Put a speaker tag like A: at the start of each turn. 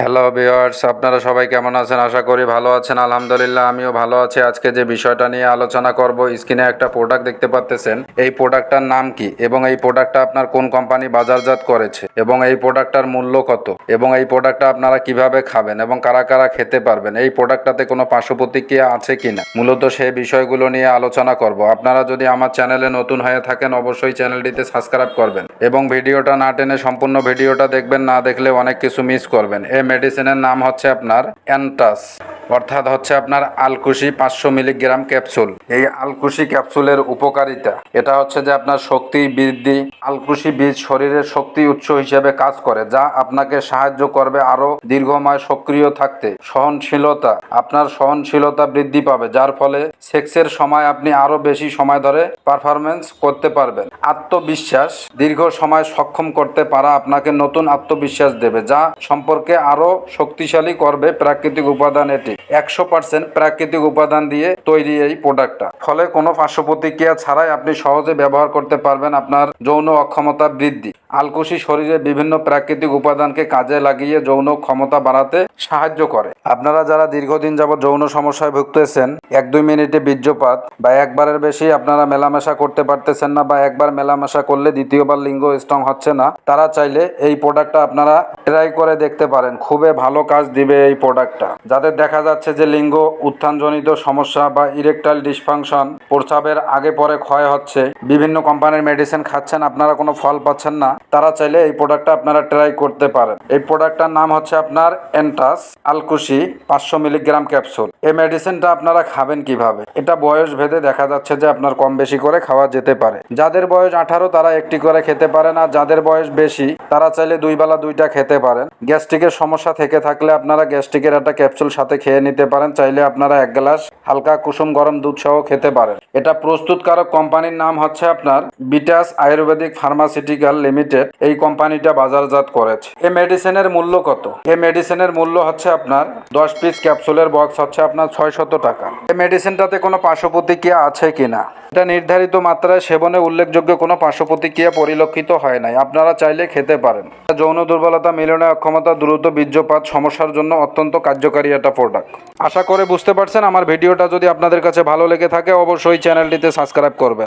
A: Hello viewers আপনারা সবাই কেমন আছেন? আশা করি ভালো আছেন, আলহামদুলিল্লাহ, আমিও ভালো আছি। আজকে যে বিষয়টা নিয়ে আলোচনা করব, স্ক্রিনে একটা প্রোডাক্ট দেখতে পাচ্তেছেন এই প্রোডাক্টটার নাম কি এবং এই প্রোডাক্টটা আপনার কোন কোম্পানি বাজারজাত করেছে এবং এই প্রোডাক্টটার মূল্য কত এবং এই প্রোডাক্টটা আপনারা কীভাবে খাবেন এবং কারা কারা খেতে পারবেন? এই প্রোডাক্টটাতে কোনো পার্শ্ব প্রতিক্রিয়া আছে কিনা? মূলত সেই বিষয়গুলো নিয়ে আলোচনা করব। আপনারা যদি আমার চ্যানেলে নতুন হয়ে থাকেন, অবশ্যই চ্যানেলটিতে সাবস্ক্রাইব করবেন এবং ভিডিওটা না টেনে সম্পূর্ণ ভিডিওটা দেখবেন, না দেখলে অনেক কিছু মিস করবেন। এই মেডিসিনের নাম হচ্ছে আপনার অ্যান্টাস অর্থাৎ হচ্ছে আপনার আলকুশি পাঁচশো মিলিগ্রাম ক্যাপসুল। এই আলকুশি ক্যাপসুলের উপকারিতা, এটা হচ্ছে যে আপনার শক্তি বৃদ্ধি, আলকুশি বীজ শরীরের শক্তি উৎস হিসেবে কাজ করে, যা আপনাকে সাহায্য করবে আরও দীর্ঘময় সক্রিয় থাকতে। সহনশীলতা, আপনার সহনশীলতা বৃদ্ধি পাবে, যার ফলে সেক্সের সময় আপনি আরও বেশি সময় ধরে পারফরমেন্স করতে পারবেন। আত্মবিশ্বাস, দীর্ঘ সময় সক্ষম করতে পারা আপনাকে নতুন আত্মবিশ্বাস দেবে, যা সম্পর্কে আরও শক্তিশালী করবে প্রাকৃতিক উপাদান এটি। একশো পার্সেন্ট প্রাকৃতিক উপাদান দিয়ে তৈরি এই প্রোডাক্টটা ফলে কোনো পার্শ্ব প্রতিক্রিয়া ছাড়াই আপনি সহজে ব্যবহার করতে পারবেন আপনার যৌন অক্ষমতা বৃদ্ধি। আলকুশি শরীরে বিভিন্ন প্রাকৃতিক উপাদানকে কাজে লাগিয়ে যৌন ক্ষমতা বাড়াতে সাহায্য করে। আপনারা যারা দীর্ঘদিন যাবৎ যৌন সমস্যায় ভুগতেছেন, এক দুই মিনিটে বীর্যপাত বা একবারের বেশি আপনারা মেলামেশা করতে পারতেছেন না বা একবার মেলামেশা করলে দ্বিতীয়বার লিঙ্গ স্ট্রং হচ্ছে না, তারা চাইলে এই প্রোডাক্টটা আপনারা ট্রাই করে দেখতে পারেন। খুবই ভালো কাজ দিবে এই প্রোডাক্টটা। যাদের দেখা যাচ্ছে যে লিঙ্গ উত্থানজনিত সমস্যা বা ইরেকটাইল ডিসফাংশন প্রস্রাবের আগে পরে ক্ষয় হচ্ছে, বিভিন্ন কোম্পানির মেডিসিন খাচ্ছেন, আপনারা কোনো ফল পাচ্ছেন না তারা চাইলে এই প্রোডাক্টটা আপনারা ট্রাই করতে পারেন। এই প্রোডাক্টটার নাম হচ্ছে আপনার এন্টাস আলকুশি পাঁচশো মিলিগ্রাম ক্যাপসুল এই মেডিসিনটা আপনারা খাবেন কীভাবে? এটা বয়স ভেদে দেখা যাচ্ছে যে আপনার কম বেশি করে খাওয়া যেতে পারে। যাদের বয়স আঠারো, তারা একটি করে খেতে পারেন আর যাদের বয়স বেশি, তারা চাইলে দুই বেলা দুইটা খেতে পারেন। গ্যাস্ট্রিকের সমস্যা থেকে থাকলে আপনারা গ্যাস্ট্রিকের একটা ক্যাপসুল সাথে খেয়ে নিতে পারেন। চাইলে আপনারা এক গ্লাস হালকা কুসুম গরম দুধ সহ খেতে পারেন। এটা প্রস্তুতকারক কোম্পানির নাম হচ্ছে আপনার বিটাস আয়ুর্বেদিক ফার্মাসিউটিক্যাল লিমিটেড এই কোম্পানিটা বাজারজাত করেছে। এই মেডিসিনের মূল্য কত? এই মেডিসিনের মূল্য হচ্ছে আপনার দশ পিস ক্যাপসুলের বক্স হচ্ছে আপনার ছয় টাকা। এই মেডিসিনটাতে কোনো পার্শ্ব প্রতিক্রিয়া আছে কিনা? এটা নির্ধারিত মাত্রায় সেবনে উল্লেখযোগ্য কোনো পার্শ্ব প্রতিক্রিয়া পরিলক্ষিত হয় নাই। আপনারা চাইলে খেতে পারেন। যৌন দুর্বলতা মিলনে অক্ষমতা, দ্রুত বীর্যপাত, সমস্যার জন্য অত্যন্ত কার্যকারী একটা প্রোডাক্ট আশা করে বুঝতে পারছেন, আমার ভিডিওটা যদি আপনাদের কাছে ভালো লেগে থাকে, অবশ্যই চ্যানেলটিতে সাবস্ক্রাইব করবেন।